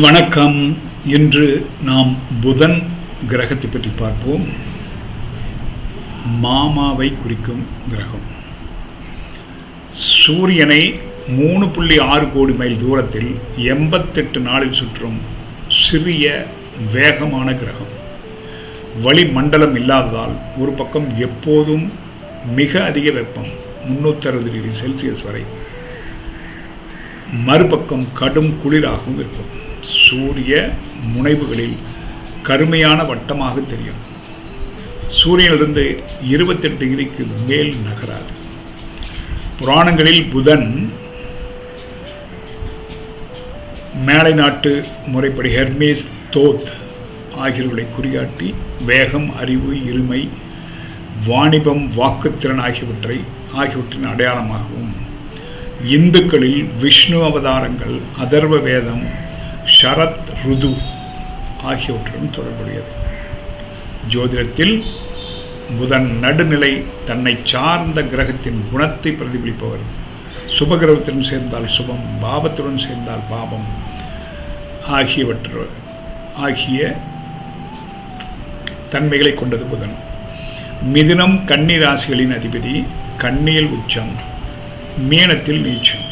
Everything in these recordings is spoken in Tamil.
வணக்கம். இன்று நாம் புதன் கிரகத்தை பற்றி பார்ப்போம். மாமாவை குறிக்கும் கிரகம். சூரியனை மூணு புள்ளி ஆறு கோடி மைல் தூரத்தில் எண்பத்தெட்டு நாளில் சுற்றும் சிறிய வேகமான கிரகம். வளிமண்டலம் இல்லாததால் ஒரு பக்கம் எப்போதும் மிக அதிக வெப்பம் முன்னூற்றி டிகிரி செல்சியஸ் வரை. மறுபக்கம் கடும் குளிராகவும் இருக்கும். சூரிய முனைவுகளில் கருமையான வட்டமாக தெரியும். சூரியனிலிருந்து இருபத்தெட்டு டிகிரிக்கு மேல் நகராது. புராணங்களில் புதன் மேலை நாட்டு முறைப்படி ஹெர்மேஸ் தோத் ஆகியவர்களை குறியாட்டி வேகம் அறிவு இருமை வாணிபம் வாக்குத்திறன் ஆகியவற்றை ஆகியவற்றின் அடையாளமாகவும் இந்துக்களில் விஷ்ணு அவதாரங்கள் அதர்வ வேதம் ஷரத் ருது ஆகியவற்றுடன் தொடர்புடையது. ஜோதிடத்தில் புதன் நடுநிலை தன்னை சார்ந்த கிரகத்தின் குணத்தை பிரதிபலிப்பவர். சுபகிரகத்துடன் சேர்ந்தால் சுபம் பாபத்துடன் சேர்ந்தால் பாபம் ஆகியவற்று ஆகிய தன்மைகளை கொண்டது புதன். மிதுனம் கன்னி ராசிகளின் அதிபதி கண்ணியில் உச்சம். மீனத்தில் நீச்சம்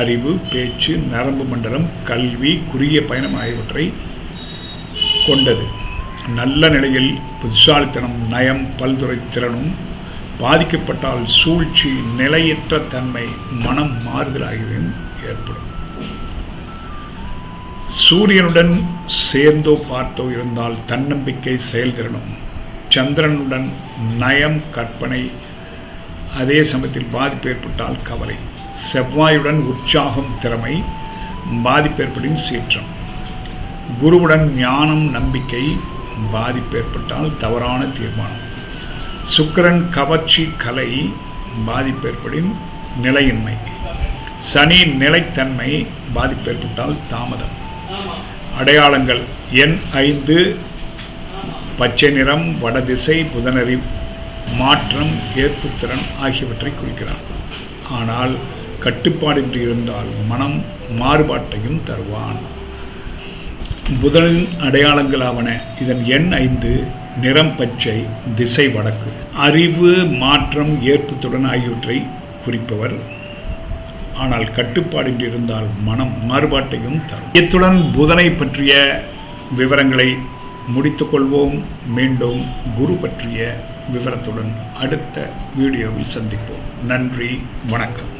அறிவு பேச்சு நரம்பு மண்டலம் கல்வி குறுகிய பயணம் ஆகியவற்றை கொண்டது. நல்ல நிலையில் புத்திசாலித்தனம் நயம் பல்துறை திறனும் பாதிக்கப்பட்டால் சூழ்ச்சி நிலையற்ற தன்மை மனம் மாறுதல் ஆகியவையும் ஏற்படும். சூரியனுடன் சேர்ந்தோ பார்த்தோ இருந்தால் தன்னம்பிக்கை செயல்திறனும் சந்திரனுடன் நயம் கற்பனை அதே சமயத்தில் பாதிப்பு ஏற்பட்டால் கவலை. செவ்வாயுடன் உற்சாகம் திறமை பாதிப்பு சீற்றம். குருவுடன் ஞானம் நம்பிக்கை பாதிப்பு ஏற்பட்டால் தவறான தீர்மானம். சுக்கரன் கவர்ச்சி கலை பாதிப்பேற்படின் நிலையின்மை. சனி நிலைத்தன்மை பாதிப்பு ஏற்பட்டால் தாமதம். அடையாளங்கள் எண் ஐந்து பச்சை நிறம் வடதிசை புதனறி மாற்றம் ஏற்புத்திறன் ஆகியவற்றை குறிக்கிறான். ஆனால் கட்டுப்பாடின்றி இருந்தால் மனம் மாறுபாட்டையும் தருவான். புதனின் அடையாளங்களாவன. இதன் எண் ஐந்து நிறம் பச்சை திசை வடக்கு. அறிவு மாற்றம் ஏற்புத்துடன் ஆகியவற்றை குறிப்பவர். ஆனால் கட்டுப்பாடின்றி இருந்தால் மனம் மாறுபாட்டையும் தரும். இத்துடன் புதனை பற்றிய விவரங்களை முடித்துக்கொள்வோம் மீண்டும் குரு பற்றிய விவரத்துடன் அடுத்த வீடியோவில் சந்திப்போம். நன்றி வணக்கம்.